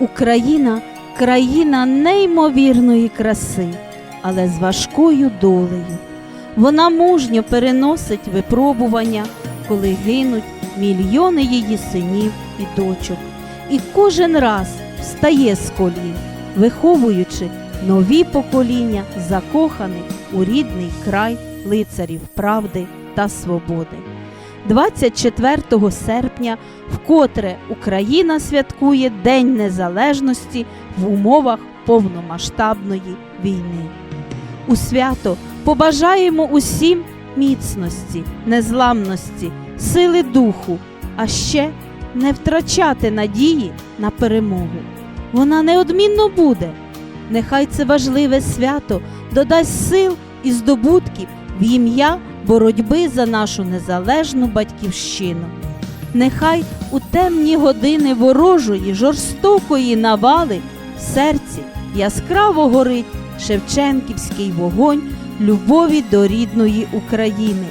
Україна країна неймовірної краси, але з важкою долею. Вона мужньо переносить випробування, коли гинуть мільйони її синів і дочок, і кожен раз встає з колін, виховуючи нові покоління закоханих у рідний край лицарів правди та свободи. 24 серпня вкотре Україна святкує День Незалежності в умовах повномасштабної війни. У свято побажаємо усім міцності, незламності, сили духу, а ще не втрачати надії на перемогу. Вона неодмінно буде. Нехай це важливе свято додасть сил і здобутків в ім'я боротьби за нашу незалежну батьківщину. Нехай у темні години ворожої, жорстокої навали в серці яскраво горить Шевченківський вогонь любові до рідної України,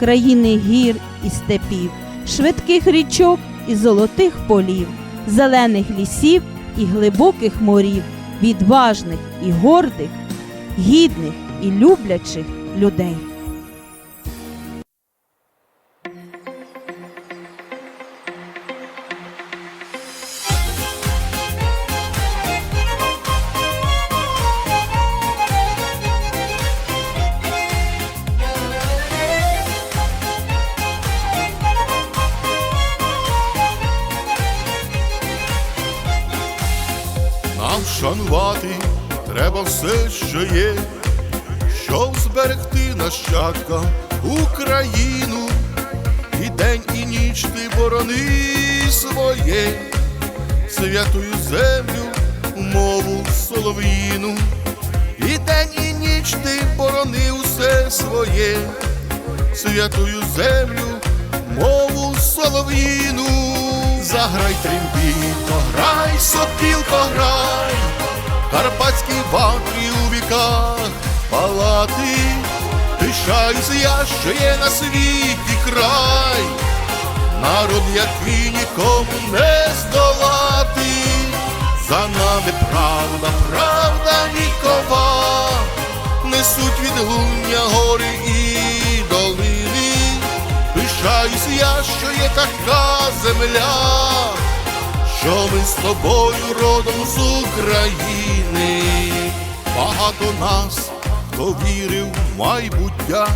країни гір і степів, швидких річок і золотих полів, зелених лісів і глибоких морів, відважних і гордих, гідних і люблячих людей. Нам шанувати треба все, що є, щоб зберегти нащадкам Україну, і день, і ніч ти борони своє, святую землю, мову солов'їну, і день, і ніч ти борони усе своє, святую землю, мову солов'їну, заграй трембіто, грай, сопілко, грай, карпатські ватрі у віках палати, пишаюсь я, що є на світі край, народ, який нікому не здолати, за нами правда, правда вікова, несуть відлуння гори і. Пишаюсь я, що є така земля, що ми з тобою родом з України. Багато нас, хто вірив в майбуття,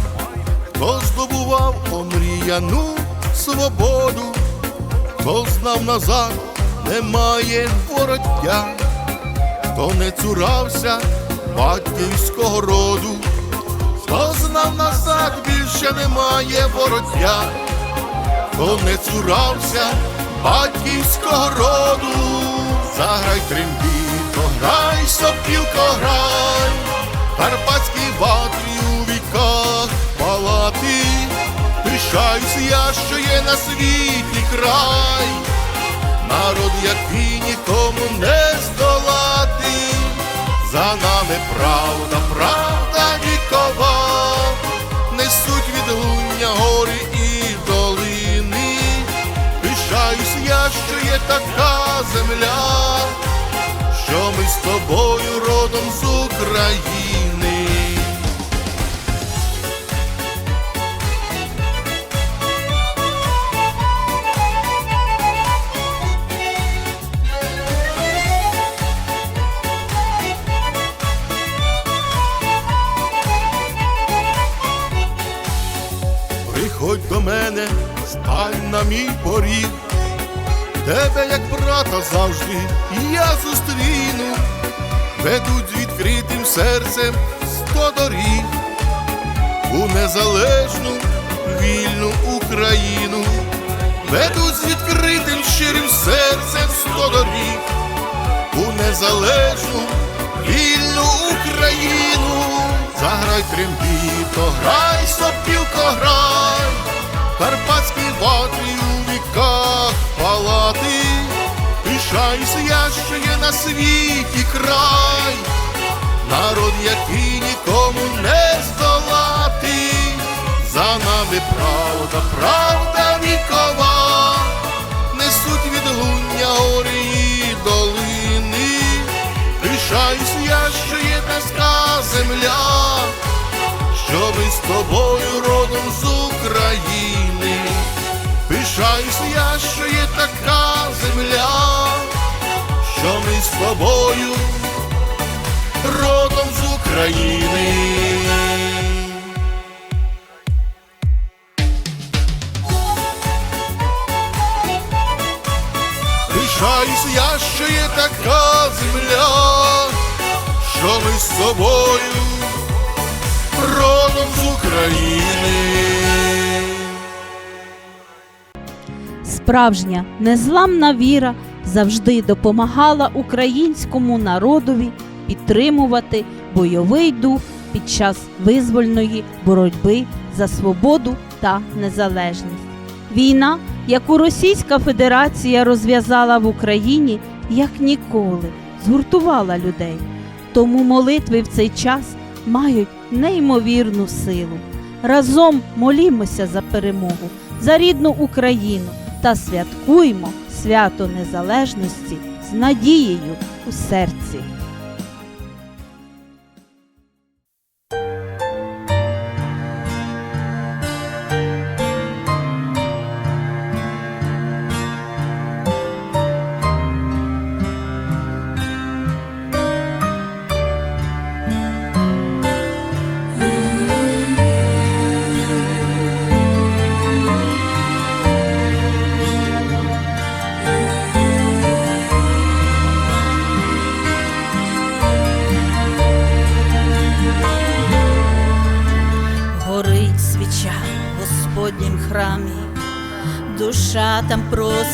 хто здобував омріяну свободу, хто знав назад, немає вороття, хто не цурався батьківського роду. Хто знав назад більше немає вороття, хто не цурався батьківського роду, заграй трембіто, грай, сопілко, грай, карпатські ватрі у віках палати, пишаюсь я, що є на світі край, народ, який нікому не здолати. За нами правда, правда така земля, що ми з тобою родом з України. Приходь до мене, стань на мій поріг, тебе, як брата, завжди. Я зустріну, ведуть відкритим серцем сто доріг у незалежну вільну Україну, ведуть з відкритим щирим серцем сто доріг у незалежну вільну Україну. Заграй трембіто, грай, сопілко, грай, карпатські ватрі у віках палати, я, що є на світі край, народ, який нікому не здолати, за нами правда, правда вікова, несуть відлуння гори і долини. Пишаюсь я, що є така земля, що ми з тобою родом з України. Пишаюсь я, що є така земля, що ми з тобою родом з України. Пишаюсь я, що є така земля, що ми з тобою родом з України. Справжня незламна віра завжди допомагала українському народові підтримувати бойовий дух під час визвольної боротьби за свободу та незалежність. Війна, яку Російська Федерація розв'язала в Україні, як ніколи, згуртувала людей. Тому молитви в цей час мають неймовірну силу. Разом молімося за перемогу, за рідну Україну та святкуймо свято Незалежності з надією у серці.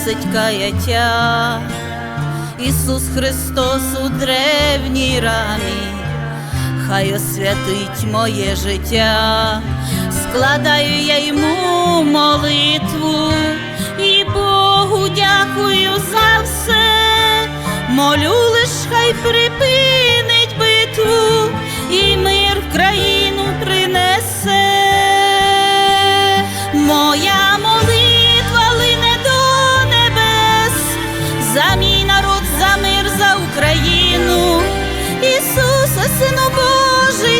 Просить каяття, Ісус Христос у древній рамі, хай освятить моє життя, складаю я йому молитву і Богу дякую за все, молю лиш хай припинить битву і мир в країну принесе. Моя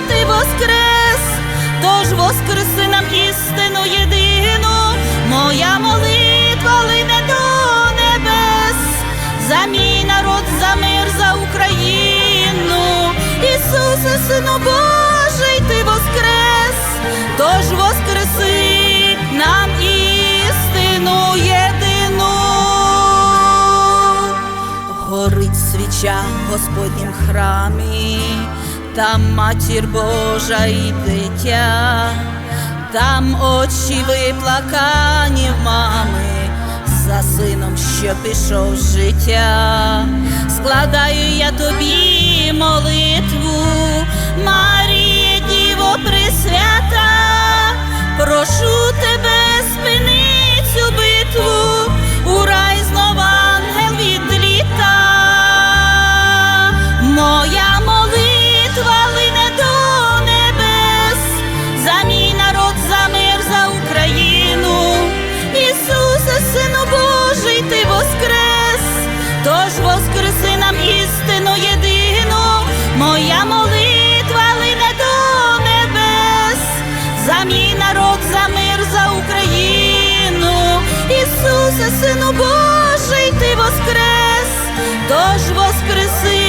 ти воскрес, тож воскреси нам істину єдину, моя молитва лине до небес, за мій народ, за мир, за Україну. Ісусе, Сину Божий, ти воскрес, тож воскреси нам істину єдину. Горить свіча в Господнім храмі, там матір Божа і дитя, там очі виплакані в мами, за сином, що пішов з життя, складаю я тобі молитву, Марія, Діво Пресвята, прошу тебе, спини народ, за мир, за Україну. Ісусе, Сину Божий, ти воскрес, тож воскреси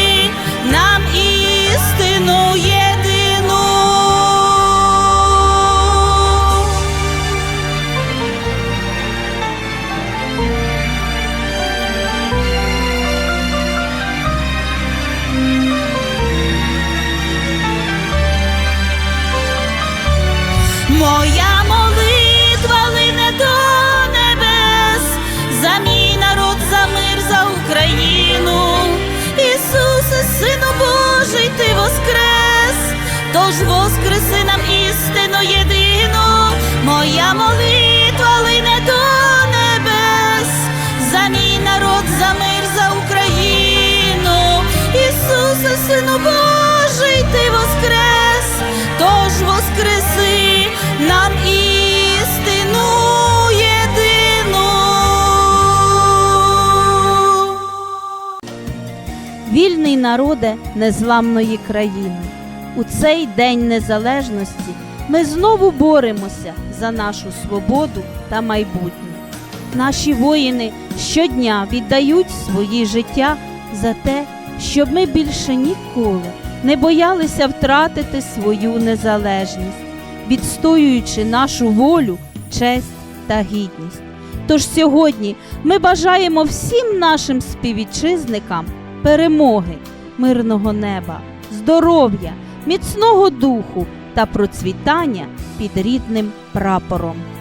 тож воскреси нам істину єдину. Моя молитва лине до небес, за мій народ, за мир, за Україну. Ісусе, Сину Божий, ти воскрес, тож воскреси нам істину єдину. вільний народе незламної країни. У цей день незалежності ми знову боремося за нашу свободу та майбутнє. Наші воїни щодня віддають свої життя за те, щоб ми більше ніколи не боялися втратити свою незалежність, відстоюючи нашу волю, честь та гідність. Тож сьогодні ми бажаємо всім нашим співвітчизникам перемоги, мирного неба, здоров'я, міцного духу та процвітання під рідним прапором.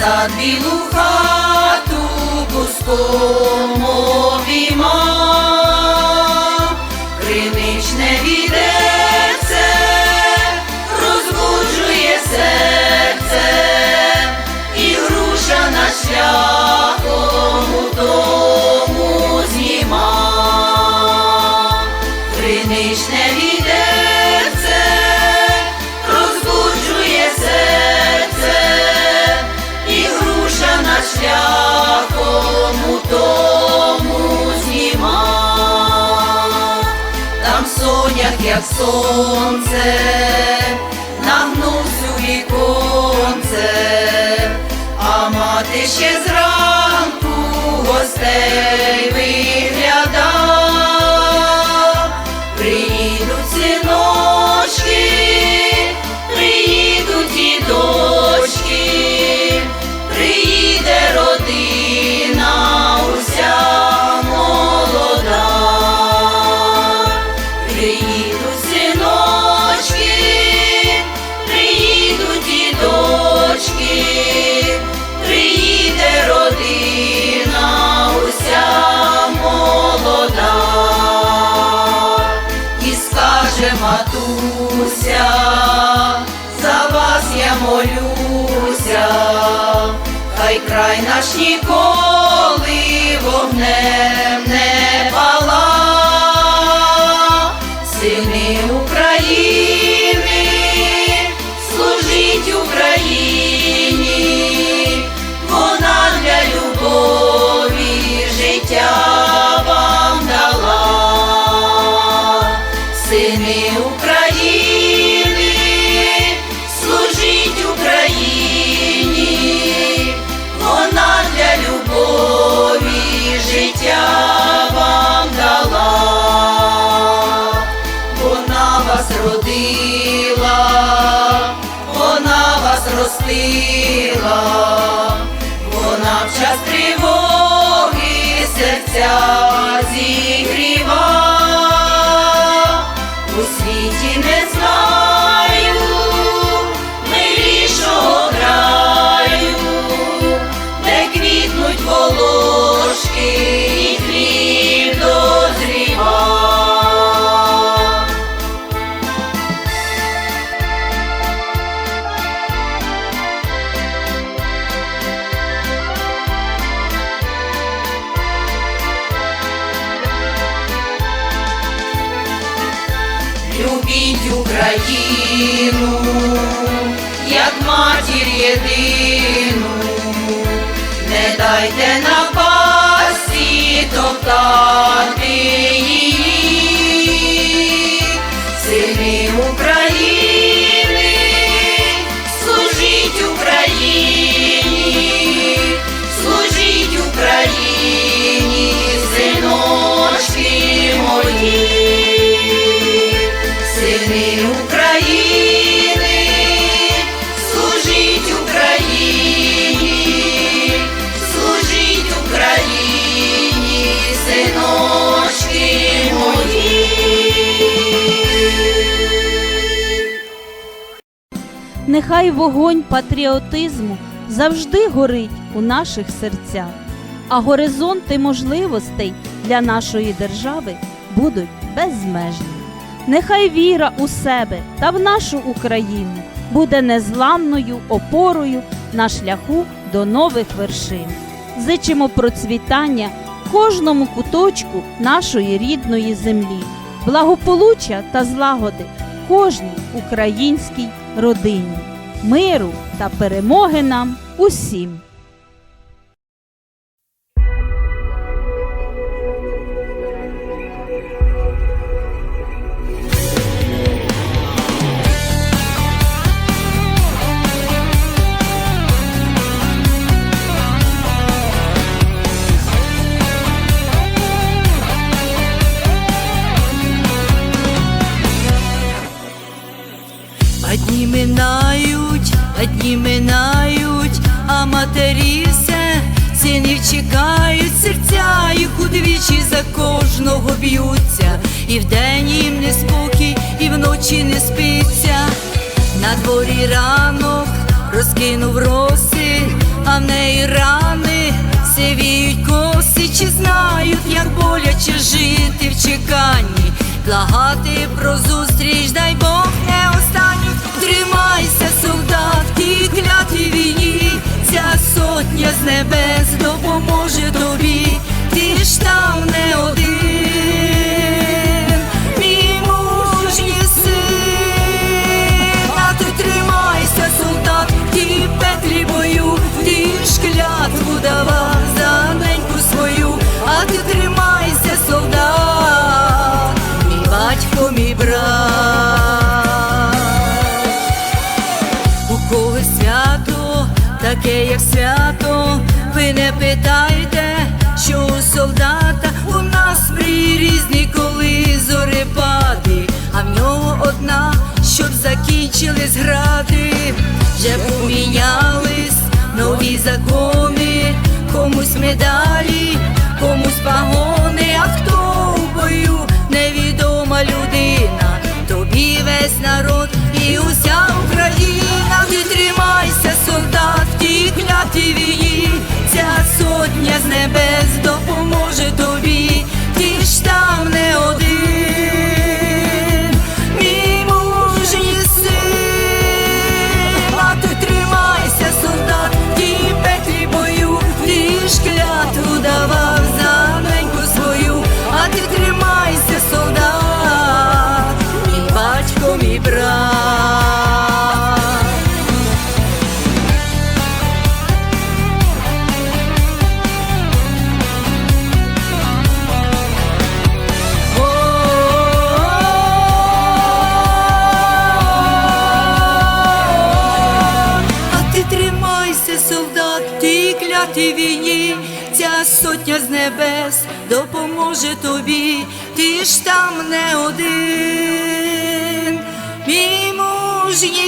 Сад білу хату пуском як сонце, нагнувся у віконце, а мати ще зранку хай край наш ніколи вогнем не пала, сини України, служіть Україні, вона для любові життя вам дала. Сини України, вас вона в час тривоги серця зігріва. Нехай вогонь патріотизму завжди горить у наших серцях, а горизонти можливостей для нашої держави будуть безмежні. Нехай віра у себе та в нашу Україну буде незламною опорою на шляху до нових вершин. Зичимо процвітання кожному куточку нашої рідної землі, благополуччя та злагоди кожній українській родині, миру та перемоги нам усім! Б'ються, і вдень їм не спокій, і вночі не спиться. На дворі ранок розкинув роси, а в неї рани сивіють коси, чи знають, як боляче жити в чеканні, благати про зустріч, дай Бог не останню. Тримайся, солдат, тій клятій війні, ця сотня з небес допоможе тобі, питайте, що у солдата у нас мрії різні, коли зорепади, а в нього одна, щоб закінчились гради, вже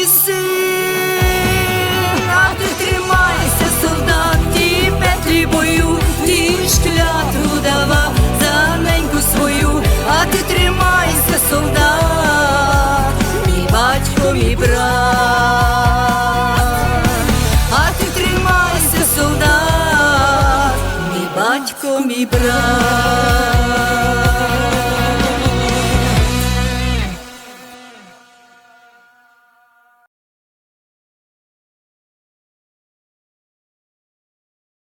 see.